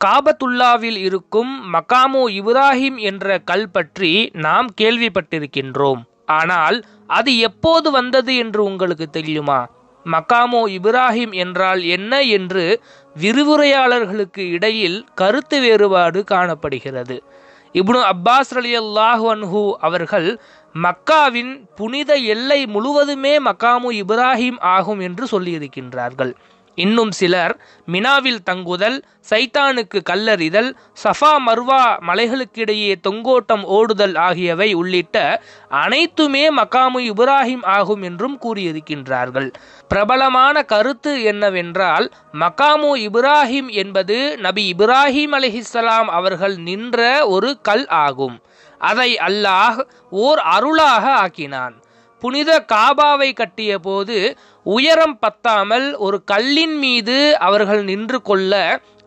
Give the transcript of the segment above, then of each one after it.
காபத்துல்லாவில் இருக்கும் மகாமு இப்ராஹிம் என்ற கல் பற்றி நாம் கேள்விப்பட்டிருக்கின்றோம். ஆனால் அது எப்போது வந்தது என்று உங்களுக்கு தெரியுமா? மகாமோ இப்ராஹிம் என்றால் என்ன என்று விரிவுரையாளர்களுக்கு இடையில் கருத்து வேறுபாடு காணப்படுகிறது. இப்னு அப்பாஸ் அலி அல்லாஹு அவர்கள் மக்காவின் புனித எல்லை முழுவதுமே மக்காமு இப்ராஹிம் ஆகும் என்று சொல்லியிருக்கின்றார்கள். இன்னும் சிலர் மினாவில் தங்குதல் சைத்தானுக்கு கல்லறிதல் சஃபா மர்வா மலைகளுக்கிடையே தொங்கோட்டம் ஓடுதல் ஆகியவை உள்ளிட்ட அனைத்துமே மக்காமு இப்ராஹிம் ஆகும் என்றும் கூறியிருக்கின்றார்கள். பிரபலமான கருத்து என்னவென்றால் மகாமு இப்ராஹிம் என்பது நபி இப்ராஹிம் அலிஹிஸ்லாம் அவர்கள் நின்ற ஒரு கல் ஆகும். அதை அல்லாஹ் ஓர் அருளாக ஆக்கினான். புனித காபாவை கட்டிய போது உயரம் பத்தாமல் ஒரு கல்லின் மீது அவர்கள் நின்று கொள்ள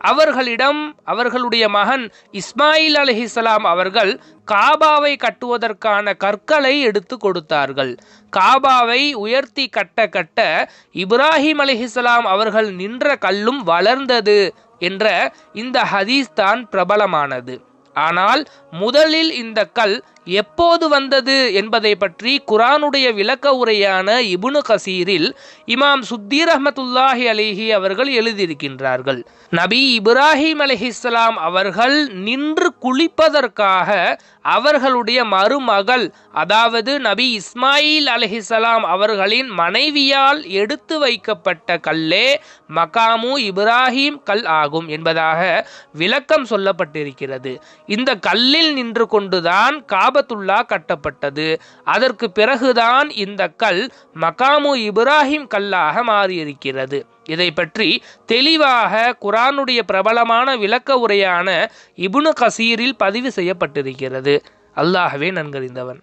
அவர்களிடம் அவர்களுடைய மகன் இஸ்மாயில் அலிஹிசலாம் அவர்கள் காபாவை கட்டுவதற்கான கற்களை எடுத்து கொடுத்தார்கள். காபாவை உயர்த்தி கட்ட கட்ட இப்ராஹிம் அலிஹிஸ்லாம் அவர்கள் நின்ற கல்லும் வளர்ந்தது என்ற இந்த ஹதீஸ் தான் பிரபலமானது. ஆனால் முதலில் இந்த கல் எப்போது வந்தது என்பதை பற்றி குரானுடைய விளக்க உரையான இபுனு கசீரில் இமாம் சுத்தீர் அஹமத்துல்லாஹி அலிஹி அவர்கள் எழுதியிருக்கின்றார்கள். நபி இப்ராஹிம் அலிஹிஸ்லாம் அவர்கள் நின்று குளிப்பதற்காக அவர்களுடைய மருமகள் அதாவது நபி இஸ்மாயில் அலிஹிஸ்லாம் அவர்களின் மனைவியால் எடுத்து வைக்கப்பட்ட கல்லே மகாமு இப்ராஹிம் கல் ஆகும் என்பதாக விளக்கம் சொல்லப்பட்டிருக்கிறது. இந்த கல்லில் நின்று கொண்டுதான் காபத்துல்லா கட்டப்பட்டது. அதற்கு பிறகுதான் இந்த கல் மகாமு இப்ராஹிம் கல்லாக மாறியிருக்கிறது. இதை பற்றி தெளிவாக குரானுடைய பிரபலமான விளக்க உரையான இபுனு கசீரில் பதிவு செய்யப்பட்டிருக்கிறது. அல்லாஹவே நன்கறிந்தவன்.